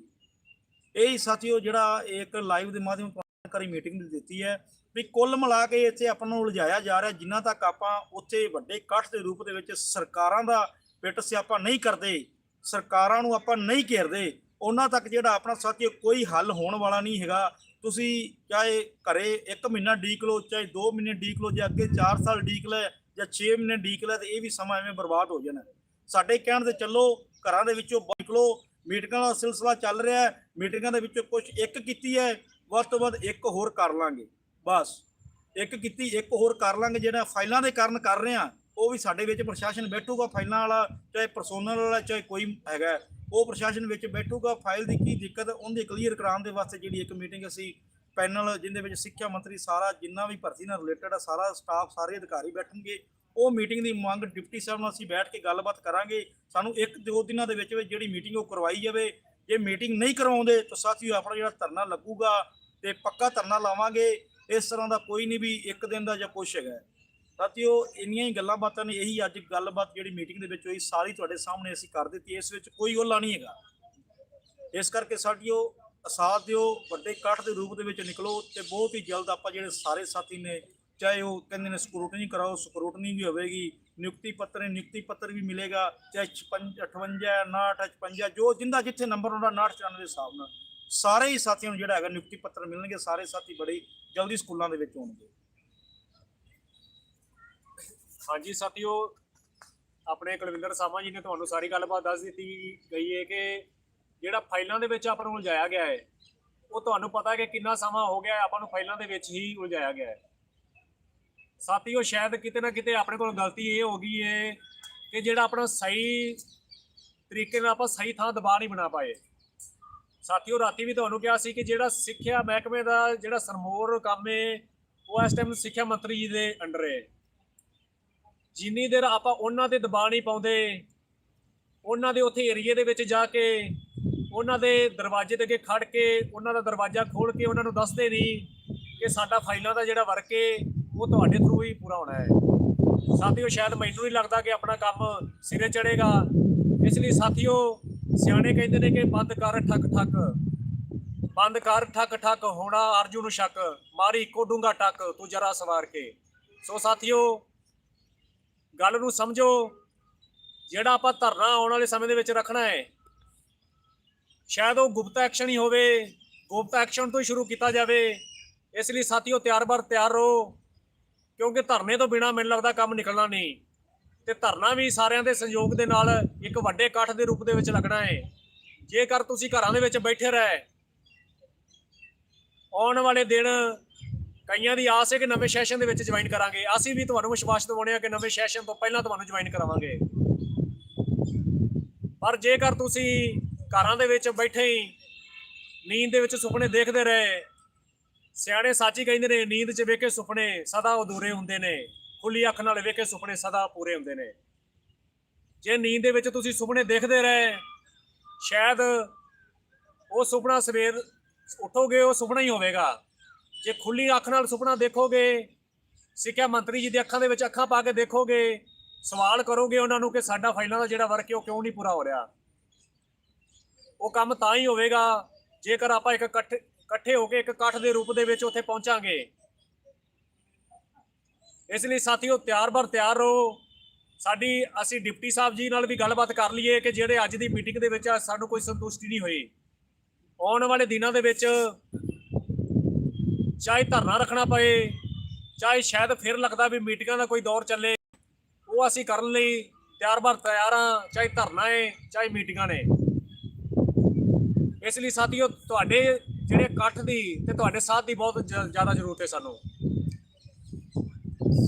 ਇਹ ਹੀ ਸਾਥੀਓ ਜਿਹੜਾ ਇੱਕ ਲਾਈਵ ਦੇ ਮਾਧਿਅਮ ਕਰੀ ਮੀਟਿੰਗ ਦਿੱਤੀ ਹੈ ਵੀ ਕੁੱਲ ਮਿਲਾ ਕੇ ਇੱਥੇ ਆਪਾਂ ਨੂੰ ਉਲਝਾਇਆ ਜਾ ਰਿਹਾ, ਜਿੰਨਾ ਤੱਕ ਆਪਾਂ ਉੱਥੇ ਵੱਡੇ ਇਕੱਠ ਦੇ ਰੂਪ ਦੇ ਵਿੱਚ ਸਰਕਾਰਾਂ ਦਾ ਪਿੱਟ ਸਿਆਪਾ ਨਹੀਂ ਕਰਦੇ, ਸਰਕਾਰਾਂ ਨੂੰ ਆਪਾਂ ਨਹੀਂ ਘੇਰਦੇ, ਉਹਨਾਂ ਤੱਕ ਜਿਹੜਾ ਆਪਣਾ ਸਾਥੀਓ ਕੋਈ ਹੱਲ ਹੋਣ ਵਾਲਾ ਨਹੀਂ ਹੈਗਾ। ਤੁਸੀਂ ਚਾਹੇ ਘਰੇ 1 ਮਹੀਨਾ ਡੀਕ ਲਓ, ਚਾਹੇ 2 ਮਹੀਨੇ ਡੀਕ ਲਓ, ਜੇ ਅੱਗੇ 4 ਸਾਲ ਡੀਕ ਲੈ, ਜਾਂ 6 ਮਹੀਨੇ ਡੀਕ ਲੈ, ਤੇ ਇਹ ਵੀ ਸਮਾਂ ਐਵੇਂ ਬਰਬਾਦ ਹੋ ਜਾਣਾ। ਸਾਡੇ ਕਹਿਣ ਤੇ ਚੱਲੋ, ਘਰਾਂ ਦੇ ਵਿੱਚੋਂ ਨਿਕਲੋ ਮੀਟਿੰਗਾਂ ਦਾ ਸਿਲਸਿਲਾ ਚੱਲ ਰਿਹਾ ਹੈ, ਮੀਟਿੰਗਾਂ ਦੇ ਵਿੱਚੋਂ ਕੁਝ ਇੱਕ ਕੀਤੀ ਹੈ, ਵੱਧ ਤੋਂ ਵੱਧ ਇੱਕ ਹੋਰ ਕਰ ਲਾਂਗੇ। ਬਸ, ਇੱਕ ਕੀਤੀ, ਇੱਕ ਹੋਰ ਕਰ ਲਾਂਗੇ, ਜਿਹੜਾ ਫਾਈਲਾਂ ਦੇ ਕਾਰਨ ਕਰ ਰਹੇ ਆ ਉਹ ਵੀ ਸਾਡੇ ਵਿੱਚ ਪ੍ਰਸ਼ਾਸਨ ਬੈਠੂਗਾ, ਫਾਈਲਾਂ ਵਾਲਾ, ਚਾਹੇ ਪਰਸੋਨਲ ਵਾਲਾ, ਚਾਹੇ ਕੋਈ ਹੈਗਾ, ਉਹ ਪ੍ਰਸ਼ਾਸਨ ਵਿੱਚ ਬੈਠੂਗਾ, ਫਾਈਲ ਦੀ ਕੀ ਦਿੱਕਤ, ਉਹਦੇ ਕਲੀਅਰ ਕਰਾਉਣ ਦੇ ਵਾਸਤੇ ਜਿਹੜੀ ਇੱਕ ਮੀਟਿੰਗ ਅਸੀਂ ਪੈਨਲ ਜਿੰਦੇ ਵਿੱਚ ਸਿੱਖਿਆ ਮੰਤਰੀ ਸਾਰਾ, ਜਿੰਨਾ ਵੀ ਭਰਤੀ ਨਾਲ ਰਿਲੇਟਡ ਆ, ਸਾਰਾ ਸਟਾਫ ਸਾਰੇ ਅਧਿਕਾਰੀ ਬੈਠਣਗੇ ਉਹ ਮੀਟਿੰਗ ਦੀ ਮੰਗ ਡਿਪਟੀ ਸਾਹਿਬ ਨਾਲ ਅਸੀਂ ਬੈਠ ਕੇ ਗੱਲਬਾਤ ਕਰਾਂਗੇ। ਸਾਨੂੰ ਇੱਕ ਦੋ ਦਿਨਾਂ ਦੇ ਵਿੱਚ ਵਿੱਚ ਜਿਹੜੀ ਮੀਟਿੰਗ ਉਹ ਕਰਵਾਈ ਜਾਵੇ। ਜੇ ਮੀਟਿੰਗ ਨਹੀਂ ਕਰਵਾਉਂਦੇ ਤਾਂ ਸਾਥੀਓ ਆਪਣਾ ਜਿਹੜਾ ਧਰਨਾ ਲੱਗੂਗਾ ਤੇ ਪੱਕਾ ਧਰਨਾ ਲਾਵਾਂਗੇ। ਇਸ ਤਰ੍ਹਾਂ ਦਾ ਕੋਈ ਨਹੀਂ ਵੀ ਇੱਕ ਦਿਨ ਦਾ ਜਾਂ ਕੁਛ ਹੈਗਾ। ਹੈ। ਸਾਥੀਓ, ਇੰਨੀਆਂ ਹੀ ਗੱਲਾਂ ਬਾਤਾਂ ਨੇ। ਇਹੀ ਅੱਜ ਗੱਲਬਾਤ ਜਿਹੜੀ ਮੀਟਿੰਗ ਦੇ ਵਿੱਚ ਹੋਈ, ਸਾਰੀ ਤੁਹਾਡੇ ਸਾਹਮਣੇ ਅਸੀਂ ਕਰ ਦਿੱਤੀ। ਇਸ ਵਿੱਚ ਕੋਈ ਓਲਾ ਨਹੀਂ ਹੈਗਾ। ਇਸ ਕਰਕੇ ਸਾਥੀਓ ਅਸਾਥ ਦਿਓ, ਵੱਡੇ ਇਕੱਠ ਦੇ ਰੂਪ ਦੇ ਵਿੱਚ ਨਿਕਲੋ ਤੇ ਬਹੁਤ ਹੀ ਜਲਦ ਆਪਾਂ ਜਿਹੜੇ ਸਾਰੇ ਸਾਥੀ ਨੇ ਚਾਹੇ ਉਹ ਕਹਿੰਦੇ ਨੇ ਸਕਰੂਟਨੀ ਕਰਾਓ ਸਕਰੂਟਨੀ ਵੀ ਹੋਵੇਗੀ, ਨਿਯੁਕਤੀ ਪੱਤਰ ਨਿਯੁਕਤੀ ਪੱਤਰ ਵੀ ਮਿਲੇਗਾ, ਚਾਹੇ 56 58 59 55 ਜੋ ਜਿੰਦਾ ਜਿੱਥੇ ਨੰਬਰ ਹੁੰਦਾ 59 94 ਦੇ ਹਿਸਾਬ ਨਾਲ। ਸਾਰੇ ਹੀ ਸਾਥੀਆਂ ਨੂੰ ਜਿਹੜਾ ਹੈਗਾ ਨਿਯੁਕਤੀ ਪੱਤਰ ਮਿਲਣਗੇ, ਸਾਰੇ ਸਾਥੀ ਬੜੀ ਜਲਦੀ ਸਕੂਲਾਂ ਦੇ ਵਿੱਚ ਹੋਣਗੇ ਹਾਂਜੀ, ਸਾਥੀਓ, ਆਪਣੇ ਕੁਲਵਿੰਦਰ ਸਾਮਾ ਜੀ ਨੇ ਤੁਹਾਨੂੰ ਸਾਰੀ ਗੱਲਬਾਤ ਦੱਸ ਦਿੱਤੀ ਗਈ ਹੈ ਕਿ ਜਿਹੜਾ ਫਾਈਲਾਂ ਦੇ ਵਿੱਚ ਆਪਾਂ ਨੂੰ ਉਲਝਾਇਆ ਗਿਆ ਹੈ, ਉਹ ਤੁਹਾਨੂੰ ਪਤਾ ਹੈ ਕਿ ਕਿੰਨਾ ਸਮਾਂ ਹੋ ਗਿਆ ਆਪਾਂ ਨੂੰ ਫਾਈਲਾਂ ਦੇ ਵਿੱਚ ਹੀ ਉਲਝਾਇਆ ਗਿਆ ਹੈ। ਸਾਥੀਓ, ਸ਼ਾਇਦ ਕਿਤੇ ਨਾ ਕਿਤੇ ਆਪਣੇ ਕੋਲ ਗਲਤੀ ਇਹ ਹੋ ਗਈ ਹੈ ਕਿ ਜਿਹੜਾ ਆਪਣਾ ਸਹੀ ਤਰੀਕੇ ਨਾਲ ਆਪਾਂ ਸਹੀ ਥਾਂ ਦਬਾਅ ਨਹੀਂ ਬਣਾ ਪਾਏ। ਸਾਥੀਓ, ਰਾਤੀ ਵੀ ਤੁਹਾਨੂੰ ਕਿਹਾ ਸੀ ਕਿ ਜਿਹੜਾ ਸਿੱਖਿਆ ਮਹਿਕਮੇ ਦਾ ਜਿਹੜਾ ਸਰਮੋਰ ਕੰਮ ਏ, ਉਹ ਇਸ ਟਾਈਮ ਸਿੱਖਿਆ ਮੰਤਰੀ ਜੀ ਦੇ ਅੰਡਰ ਏ। ਜਿੰਨੀ ਦੇਰ ਆਪਾਂ ਉਹਨਾਂ ਤੇ ਦਬਾਅ ਨਹੀਂ ਪਾਉਂਦੇ, ਉਹਨਾਂ ਦੇ ਉੱਥੇ ਏਰੀਏ ਦੇ ਵਿੱਚ ਜਾ ਕੇ, ਉਹਨਾਂ ਦੇ ਦਰਵਾਜ਼ੇ ਦੇ ਅੱਗੇ ਖੜ ਕੇ, ਉਹਨਾਂ ਦਾ ਦਰਵਾਜ਼ਾ ਖੋਲ ਕੇ ਉਹਨਾਂ ਨੂੰ ਦੱਸਦੇ ਨਹੀਂ ਕਿ ਸਾਡਾ ਫਾਈਲਾਂ ਦਾ ਜਿਹੜਾ ਵਰਕ ਏ ਉਹ ਤੁਹਾਡੇ ਥਰੂ ਹੀ ਪੂਰਾ ਹੋਣਾ ਹੈ। ਸਾਥੀਓ, ਸ਼ਾਇਦ ਮੈਨੂੰ ਨਹੀਂ ਲੱਗਦਾ ਕਿ ਆਪਣਾ ਕੰਮ ਸਿਰੇ ਚੜੇਗਾ ਇਸ ਲਈ ਸਾਥੀਓ, ਸਿਆਣੇ ਕਹਿੰਦੇ ਨੇ ਕਿ ਬੰਦ ਕਰ ਠੱਕ ਠੱਕ। ਬੰਦ ਕਰ ਠੱਕ ਠੱਕ, ਹੋਣਾ ਅਰਜੂ ਨੂੰ ਸ਼ੱਕ। ਮਾਰੀ ਇੱਕੋ ਡੂੰਗਾ ਟੱਕ, ਤੂੰ ਜਰਾ ਸਵਾਰ ਕੇ। ਸੋ ਸਾਥੀਓ, ਗੱਲ ਨੂੰ ਸਮਝੋ, ਜਿਹੜਾ ਆਪਾਂ ਧਰਨਾ ਆਉਣ ਵਾਲੇ ਸਮੇਂ ਦੇ ਵਿੱਚ ਰੱਖਣਾ ਹੈ, ਸ਼ਾਇਦ ਉਹ ਗੁਪਤ ਐਕਸ਼ਨ ਹੀ ਹੋਵੇ, ਗੁਪਤ ਐਕਸ਼ਨ ਤੋਂ ਹੀ ਸ਼ੁਰੂ ਕੀਤਾ ਜਾਵੇ। ਇਸ ਲਈ ਸਾਥੀਓ, ਤਿਆਰ ਬਰ ਤਿਆਰ ਰਹੋ। ਕਿਉਂਕਿ ਧਰਨੇ ਤੋਂ ਬਿਨਾ ਮੈਨੂੰ ਲੱਗਦਾ ਕੰਮ ਨਿਕਲਣਾ ਨਹੀਂ। ਤੇ ਧਰਨਾ ਵੀ ਸਾਰਿਆਂ ਦੇ ਸਹਿਯੋਗ ਦੇ ਨਾਲ ਇੱਕ ਵੱਡੇ ਇਕੱਠ ਦੇ ਰੂਪ ਦੇ ਵਿੱਚ ਲੱਗਣਾ ਹੈ ਜੇਕਰ ਤੁਸੀਂ ਘਰਾਂ ਦੇ ਵਿੱਚ ਬੈਠੇ ਰਹੇ, ਆਉਣ ਵਾਲੇ ਦਿਨ ਕਈਆਂ ਦੀ ਆਸ ਹੈ ਕਿ ਨਵੇਂ ਸੈਸ਼ਨ ਦੇ ਵਿੱਚ ਜੁਆਇਨ ਕਰਾਂਗੇ। ਅਸੀਂ ਵੀ ਤੁਹਾਨੂੰ ਵਿਸ਼ਵਾਸ ਦਿਵਾਉਂਦੇ ਹਾਂ ਕਿ ਨਵੇਂ ਸੈਸ਼ਨ ਤੋਂ ਪਹਿਲਾਂ ਤੁਹਾਨੂੰ ਜੁਆਇਨ ਕਰਾਵਾਂਗੇ। ਪਰ ਜੇਕਰ ਤੁਸੀਂ ਘਰਾਂ ਦੇ ਵਿੱਚ ਬੈਠੇ ਹੀ, ਨੀਂਦ ਦੇ ਵਿੱਚ ਸੁਪਨੇ ਦੇਖਦੇ ਰਹੇ ਸਿਆਣੇ ਸਾਚੀ ਕਹਿੰਦੇ ਨੇ, ਨੀਂਦ 'ਚ ਵੇਖੇ ਸੁਪਨੇ ਸਦਾ ਅਧੂਰੇ ਹੁੰਦੇ ਨੇ। ਖੁੱਲੀ ਅੱਖ ਨਾਲ ਵੇਖੇ ਸੁਪਨੇ ਸਦਾ ਪੂਰੇ ਹੁੰਦੇ ਨੇ। ਜੇ ਨੀਂਦ ਦੇ ਵਿੱਚ ਤੁਸੀਂ ਸੁਪਨੇ ਦੇਖਦੇ ਰਹੇ, ਸ਼ਾਇਦ ਉਹ ਸੁਪਨਾ ਸਵੇਰ ਉੱਠੋਗੇ, ਉਹ ਸੁਪਨਾ ਹੀ ਹੋਵੇਗਾ। ਜੇ ਖੁੱਲੀ ਅੱਖ ਨਾਲ ਸੁਪਨਾ ਦੇਖੋਗੇ, ਸਿੱਖਿਆ ਮੰਤਰੀ ਜੀ ਦੀ ਅੱਖਾਂ ਦੇ ਵਿੱਚ ਅੱਖਾਂ ਪਾ ਕੇ ਦੇਖੋਗੇ, ਸਵਾਲ ਕਰੋਗੇ ਉਹਨਾਂ ਨੂੰ ਕਿ ਸਾਡਾ ਫਾਈਲਾਂ ਦਾ ਜਿਹੜਾ ਵਰਕ ਹੈ, ਉਹ ਕਿਉਂ ਨਹੀਂ ਪੂਰਾ ਹੋ ਰਿਹਾ? ਉਹ ਕੰਮ ਤਾਂ ਹੀ ਹੋਵੇਗਾ, ਜੇਕਰ ਆਪਾਂ ਇੱਕ ਇਕੱਠੇ ਇਕੱਠੇ ਹੋ ਕੇ ਇੱਕ ਇਕੱਠ ਦੇ ਰੂਪ ਦੇ ਵਿੱਚ ਉੱਥੇ ਪਹੁੰਚਾਂਗੇ। ਇਸ ਲਈ ਸਾਥੀਓ, ਤਿਆਰ ਬਰ ਤਿਆਰ ਰਹੋ। ਸਾਡੀ, ਅਸੀਂ ਡਿਪਟੀ ਸਾਹਿਬ ਜੀ ਨਾਲ ਵੀ ਗੱਲਬਾਤ ਕਰ ਲਈਏ ਕਿ ਜਿਹੜੇ ਅੱਜ ਦੀ ਮੀਟਿੰਗ ਦੇ ਵਿੱਚ ਸਾਨੂੰ ਕੋਈ ਸੰਤੁਸ਼ਟੀ ਨਹੀਂ ਹੋਈ। ਆਉਣ ਵਾਲੇ ਦਿਨਾਂ ਦੇ ਵਿੱਚ ਚਾਹੇ ਧਰਨਾ ਰੱਖਣਾ ਪਏ, ਚਾਹੇ ਸ਼ਾਇਦ ਫਿਰ ਲੱਗਦਾ ਵੀ ਮੀਟਿੰਗਾਂ ਦਾ ਕੋਈ ਦੌਰ ਚੱਲੇ, ਉਹ ਅਸੀਂ ਕਰਨ ਲਈ ਤਿਆਰ ਬਰ ਤਿਆਰ ਹਾਂ, ਚਾਹੇ ਧਰਨਾ ਹੈ ਚਾਹੇ ਮੀਟਿੰਗਾਂ ਨੇ। ਇਸ ਲਈ ਸਾਥੀਓ, ਤੁਹਾਡੇ ਜਿਹੜੇ ਇਕੱਠ ਦੀ ਤੇ ਤੁਹਾਡੇ ਸਾਥ ਦੀ ਬਹੁਤ ਜ- ਜ਼ਿਆਦਾ ਜ਼ਰੂਰਤ ਹੈ ਸਾਨੂੰ।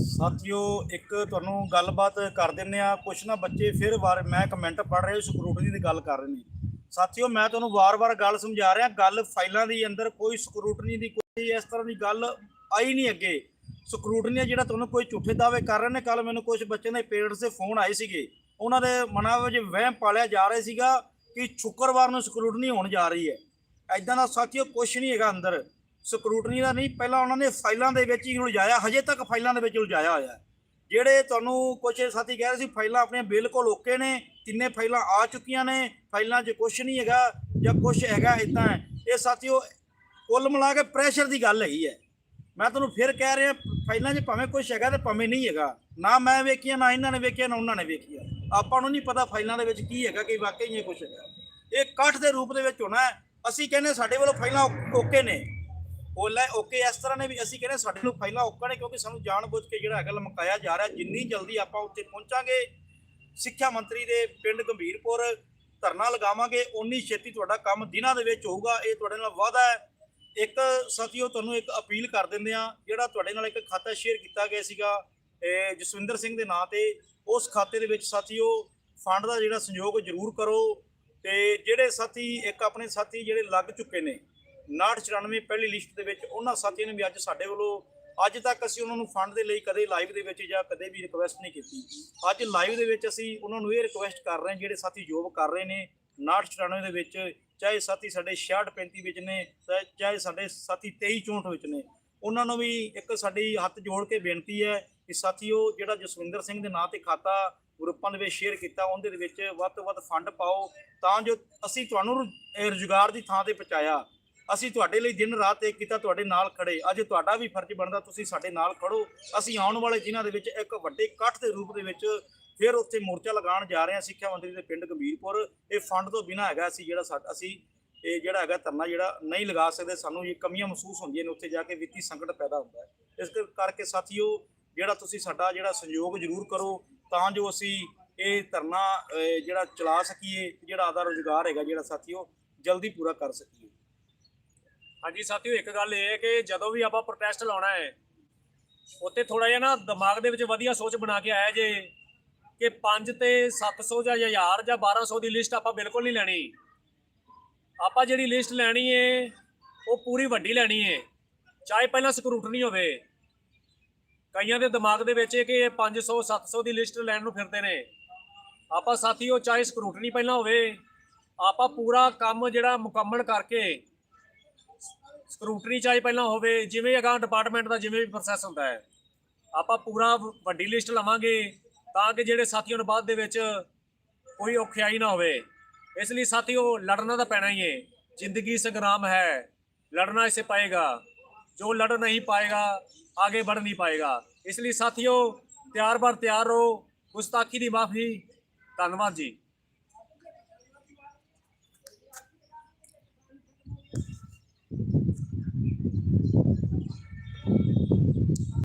ਸਾਥੀਓ, ਇੱਕ ਤੁਹਾਨੂੰ ਗੱਲਬਾਤ ਕਰ ਦਿੰਨੇ ਆ ਕੁਛ ਨਾ ਬੱਚੇ ਫਿਰ ਵਾਰ ਮੈਂ ਕਮੈਂਟ ਪੜ੍ਹ ਰਹੇ ਸਕਰੂਟਨੀ ਦੀ ਗੱਲ ਕਰ ਰਹੇ ਨੇ। ਸਾਥੀਓ, ਮੈਂ ਤੁਹਾਨੂੰ ਵਾਰ-ਵਾਰ ਗੱਲ ਸਮਝਾ ਰਿਹਾ। ਗੱਲ ਫਾਈਲਾਂ ਦੇ ਅੰਦਰ ਕੋਈ ਸਕਰੂਟਨੀ ਦੀ ਕੋਈ ਇਸ ਤਰ੍ਹਾਂ ਦੀ ਗੱਲ ਆਈ ਨਹੀਂ ਅੱਗੇ। ਸਕਰੂਟਨੀ ਜਿਹੜਾ ਤੁਹਾਨੂੰ ਕੋਈ ਝੂਠੇ ਦਾਅਵੇ ਕਰ ਰਹੇ ਨੇ। ਕੱਲ ਮੈਨੂੰ ਕੁਝ ਬੱਚਿਆਂ ਦੇ ਪੇਰੈਂਟਸ ਦੇ ਫੋਨ ਆਏ ਸੀਗੇ। ਉਹਨਾਂ ਦੇ ਮਨਾਂ ਵਿੱਚ ਵਹਿਮ ਪਾਲਿਆ ਜਾ ਰਿਹਾ ਸੀਗਾ ਕਿ ਸ਼ੁੱਕਰਵਾਰ ਨੂੰ ਸਕਰੂਟਨੀ ਹੋਣ ਜਾ ਰਹੀ ਹੈ। ਐਦਾਂ ਦਾ ਸਾਥੀਓ ਕੁਝ ਨਹੀਂ ਹੈਗਾ ਅੰਦਰ। ਸਕਰੂਟਨੀ ਦਾ ਨਹੀਂ, ਪਹਿਲਾਂ ਉਹਨਾਂ ਨੇ ਫਾਈਲਾਂ ਦੇ ਵਿੱਚ ਹੀ ਉਲਝਾਇਆ, ਹਜੇ ਤੱਕ ਫਾਈਲਾਂ ਦੇ ਵਿੱਚ ਉਲਝਾਇਆ ਹੋਇਆ ਜਿਹੜੇ ਤੁਹਾਨੂੰ ਕੁਝ ਸਾਥੀ ਕਹਿ ਰਹੇ ਸੀ, ਫਾਈਲਾਂ ਆਪਣੀਆਂ ਬਿਲਕੁਲ ਓਕੇ ਨੇ, ਤਿੰਨੇ ਫਾਈਲਾਂ ਆ ਚੁੱਕੀਆਂ ਨੇ, ਫਾਈਲਾਂ 'ਚ ਕੁਝ ਨਹੀਂ ਹੈਗਾ ਜਾਂ ਕੁਝ ਹੈਗਾ ਇਦਾਂ ਹੈ। ਇਹ ਸਾਥੀਓ ਕੁੱਲ ਮਿਲਾ ਕੇ ਪ੍ਰੈਸ਼ਰ ਦੀ ਗੱਲ ਹੈਗੀ ਹੈ। ਮੈਂ ਤੁਹਾਨੂੰ ਫਿਰ ਕਹਿ ਰਿਹਾ, ਫਾਈਲਾਂ 'ਚ ਭਾਵੇਂ ਕੁਝ ਹੈਗਾ ਤੇ ਭਾਵੇਂ ਨਹੀਂ ਹੈਗਾ, ਨਾ ਮੈਂ ਵੇਖੀਆਂ, ਨਾ ਇਹਨਾਂ ਨੇ ਵੇਖਿਆ, ਨਾ ਉਹਨਾਂ ਨੇ ਵੇਖਿਆ। ਆਪਾਂ ਨੂੰ ਨਹੀਂ ਪਤਾ ਫਾਈਲਾਂ ਦੇ ਵਿੱਚ ਕੀ ਹੈਗਾ, ਕਿ ਵਾਕਈ ਇਹ ਕੁਝ ਹੈਗਾ। ਇਹ ਇਕੱਠ ਦੇ ਰੂਪ ਦੇ ਵਿੱਚ ਹੋਣਾ ਹੈ। ਅਸੀਂ ਕਹਿੰਦੇ ਸਾਡੇ ਵੱਲੋਂ ਫਾਈਲਾਂ ਓਕੇ ਨੇ। ਓਲਾ ਓਕੇ, ਇਸ ਤਰ੍ਹਾਂ ਨੇ ਵੀ ਅਸੀਂ ਕਹਿੰਦੇ ਸਾਡੇ ਨੂੰ ਫਾਈਲਾਂ ਓਕੇ ਨੇ, ਕਿਉਂਕਿ ਸਾਨੂੰ ਜਾਣ ਬੁੱਝ ਕੇ ਜਿਹੜਾ ਹੈਗਾ ਲਮਕਾਇਆ ਜਾ ਰਿਹਾ। ਜਿੰਨੀ ਜਲਦੀ ਆਪਾਂ ਉੱਥੇ ਪਹੁੰਚਾਂਗੇ, ਸਿੱਖਿਆ ਮੰਤਰੀ ਦੇ ਪਿੰਡ ਗੰਭੀਰਪੁਰ ਧਰਨਾ ਲਗਾਵਾਂਗੇ ਉਨੀ ਛੇਤੀ ਤੁਹਾਡਾ ਕੰਮ ਦਿਨਾਂ ਦੇ ਵਿੱਚ ਹੋਊਗਾ। ਇਹ ਤੁਹਾਡੇ ਨਾਲ ਵਾਅਦਾ ਹੈ। ਇੱਕ ਸਾਥੀਓ, ਤੁਹਾਨੂੰ ਇੱਕ ਅਪੀਲ ਕਰ ਦਿੰਦੇ ਆ ਜਿਹੜਾ ਤੁਹਾਡੇ ਨਾਲ ਇੱਕ ਖਾਤਾ ਸ਼ੇਅਰ ਕੀਤਾ ਗਿਆ ਸੀਗਾ ਜਸਵਿੰਦਰ ਸਿੰਘ ਦੇ ਨਾਂ ਤੇ, ਉਸ ਖਾਤੇ ਦੇ ਵਿੱਚ ਸਾਥੀਓ, ਫੰਡ ਦਾ ਜਿਹੜਾ ਸੰਯੋਗ ਜ਼ਰੂਰ ਕਰੋ। ਤੇ ਜਿਹੜੇ ਸਾਥੀ, ਇੱਕ ਆਪਣੇ ਸਾਥੀ ਜਿਹੜੇ ਲੱਗ ਚੁੱਕੇ ਨੇ 5994 ਪਹਿਲੀ ਲਿਸਟ ਦੇ ਵਿੱਚ, ਉਹਨਾਂ ਸਾਥੀਆਂ ਨੇ ਵੀ ਅੱਜ ਸਾਡੇ ਵੱਲੋਂ, ਅੱਜ ਤੱਕ ਅਸੀਂ ਉਹਨਾਂ ਨੂੰ ਫੰਡ ਦੇ ਲਈ ਕਦੇ ਲਾਈਵ ਦੇ ਵਿੱਚ ਜਾਂ ਕਦੇ ਵੀ ਰਿਕੁਐਸਟ ਨਹੀਂ ਕੀਤੀ। ਅੱਜ ਲਾਈਵ ਦੇ ਵਿੱਚ ਅਸੀਂ ਉਹਨਾਂ ਨੂੰ ਇਹ ਰਿਕੁਐਸਟ ਕਰ ਰਹੇ ਹਾਂ, ਜਿਹੜੇ ਸਾਥੀ ਜੋਬ ਕਰ ਰਹੇ ਨੇ 5994 ਦੇ ਵਿੱਚ, ਚਾਹੇ ਸਾਥੀ ਸਾਡੇ 6635 ਵਿੱਚ ਨੇ ਚਾਹੇ- ਸਾਡੇ ਸਾਥੀ 2364 ਵਿੱਚ ਨੇ, ਉਹਨਾਂ ਨੂੰ ਵੀ ਇੱਕ ਸਾਡੀ ਹੱਥ ਜੋੜ ਕੇ ਬੇਨਤੀ ਹੈ ਕਿ ਸਾਥੀਓ, ਜਿਹੜਾ ਜਸਵਿੰਦਰ ਸਿੰਘ ਦੇ ਨਾਂ ਤੇ ਖਾਤਾ ਗਰੁੱਪਾਂ ਦੇ ਵਿੱਚ ਸ਼ੇਅਰ ਕੀਤਾ, ਉਹਦੇ ਦੇ ਵਿੱਚ ਵੱਧ ਤੋਂ ਵੱਧ ਫੰਡ ਪਾਓ, ਤਾਂ ਜੋ ਅਸੀਂ ਤੁਹਾਨੂੰ ਰੁਜ਼ਗਾਰ ਦੀ ਥਾਂ ਤੇ ਪਹੁੰਚਾਇਆ। ਅਸੀਂ ਤੁਹਾਡੇ ਲਈ ਦਿਨ ਰਾਤ ਇੱਕ ਕੀਤਾ, ਤੁਹਾਡੇ ਨਾਲ ਖੜੇ। ਅੱਜ ਤੁਹਾਡਾ ਵੀ ਫਰਜ਼ ਬਣਦਾ, ਤੁਸੀਂ ਸਾਡੇ ਨਾਲ ਖੜੋ। ਅਸੀਂ ਆਉਣ ਵਾਲੇ ਦਿਨਾਂ ਦੇ ਵਿੱਚ ਇੱਕ ਵੱਡੇ ਇਕੱਠ ਦੇ ਰੂਪ ਦੇ ਵਿੱਚ ਫਿਰ ਉੱਥੇ ਮੋਰਚਾ ਲਗਾਉਣ ਜਾ ਰਹੇ ਹਾਂ। ਸਿੱਖਿਆ ਮੰਤਰੀ ਦੇ ਪਿੰਡ ਗੰਭੀਰਪੁਰ, ਇਹ ਫੰਡ ਤੋਂ ਬਿਨਾਂ ਹੈਗਾ ਅਸੀਂ ਜਿਹੜਾ ਸਾ- ਅਸੀਂ ਇਹ ਜਿਹੜਾ ਹੈਗਾ ਧਰਨਾ ਜਿਹੜਾ ਨਹੀਂ ਲਗਾ ਸਕਦੇ। ਸਾਨੂੰ ਇਹ ਕਮੀਆਂ ਮਹਿਸੂਸ ਹੁੰਦੀਆਂ ਨੇ, ਉੱਥੇ ਜਾ ਕੇ ਵਿੱਤੀ ਸੰਕਟ ਪੈਦਾ ਹੁੰਦਾ ਹੈ। ਇਸ ਕਰ- ਕਰਕੇ ਸਾਥੀਓ, ਜਿਹੜਾ ਤੁਸੀਂ ਸਾਡਾ ਜਿਹੜਾ ਸਹਿਯੋਗ ਜ਼ਰੂਰ ਕਰੋ। ਤਾਂ ਜੋ ਅਸੀਂ ਇਹ ਧਰਨਾ ਜਿਹੜਾ ਚਲਾ ਸਕੀਏ, ਜਿਹੜਾ ਆਦਾ ਰੋਜ਼ਗਾਰ ਹੈਗਾ ਜਿਹੜਾ ਸਾਥੀਓ, ਜਲਦੀ ਪੂਰਾ ਕਰ ਸਕੀਏ। ਹਾਂਜੀ ਸਾਥੀਓ, ਇੱਕ ਗੱਲ ਇਹ ਹੈ ਕਿ ਜਦੋਂ ਵੀ ਆਪਾਂ ਪ੍ਰੋਟੈਸਟ ਲਾਉਣਾ ਹੈ, ਉੱਥੇ ਥੋੜਾ ਜਿਹਾ ਨਾ ਦਿਮਾਗ ਦੇ ਵਿੱਚ ਵਧੀਆ ਸੋਚ ਬਣਾ ਕੇ ਆਇਆ ਜੇ ਕਿ 5 ਤੇ 700 ਜਾਂ 1000 ਜਾਂ 1200 ਦੀ ਲਿਸਟ ਆਪਾਂ ਬਿਲਕੁਲ ਨਹੀਂ ਲੈਣੀ। ਆਪਾਂ ਜਿਹੜੀ ਲਿਸਟ ਲੈਣੀ ਏ ਉਹ ਪੂਰੀ ਵੱਡੀ ਲੈਣੀ ਏ ਚਾਹੇ ਪਹਿਲਾਂ ਸਕਰੂਟਨੀ ਹੋਵੇ ਕਈਆਂ ਦੇ ਦਿਮਾਗ ਦੇ ਵਿੱਚ ਇਹ ਕਿ ਇਹ 500 700 ਦੀ ਲਿਸਟ ਲੈਣ ਨੂੰ ਫਿਰਦੇ ਨੇ। ਆਪਾਂ ਸਾਥੀਓ, ਚਾਹੇ ਸਕਰੂਟਨੀ ਪਹਿਲਾਂ ਹੋਵੇ, ਆਪਾਂ ਪੂਰਾ ਕੰਮ ਜਿਹੜਾ ਮੁਕੰਮਲ ਕਰਕੇ ਸਕਰੂਟਰੀ ਚਾਹੇ ਪਹਿਲਾਂ ਹੋਵੇ, ਜਿਵੇਂ ਅਗਾਂਹ ਡਿਪਾਰਟਮੈਂਟ ਦਾ ਜਿਵੇਂ ਵੀ ਪ੍ਰੋਸੈਸ ਹੁੰਦਾ ਹੈ, ਆਪਾਂ ਪੂਰਾ ਵੱਡੀ ਲਿਸਟ ਲਵਾਂਗੇ ਤਾਂ ਕਿ ਜਿਹੜੇ ਸਾਥੀਆਂ ਨੂੰ ਬਾਅਦ ਦੇ ਵਿੱਚ ਕੋਈ ਔਖਿਆਈ ਨਾ ਹੋਵੇ। ਇਸ ਲਈ ਸਾਥੀਓ, ਲੜਨਾ ਤਾਂ ਪੈਣਾ ਹੀ ਹੈ। ਜ਼ਿੰਦਗੀ ਸੰਗਰਾਮ ਹੈ। ਲੜਨਾ ਇਸੇ ਪਾਏਗਾ। जो लड़ नहीं पाएगा आगे बढ़ नहीं पाएगा ਇਸ ਲਈ ਸਾਥੀਓ, ਤਿਆਰ ਬਰ ਤਿਆਰ ਰਹੋ। ਗੁਸਤਾਖੀ ਦੀ ਮਾਫੀ। ਧੰਨਵਾਦ ਜੀ।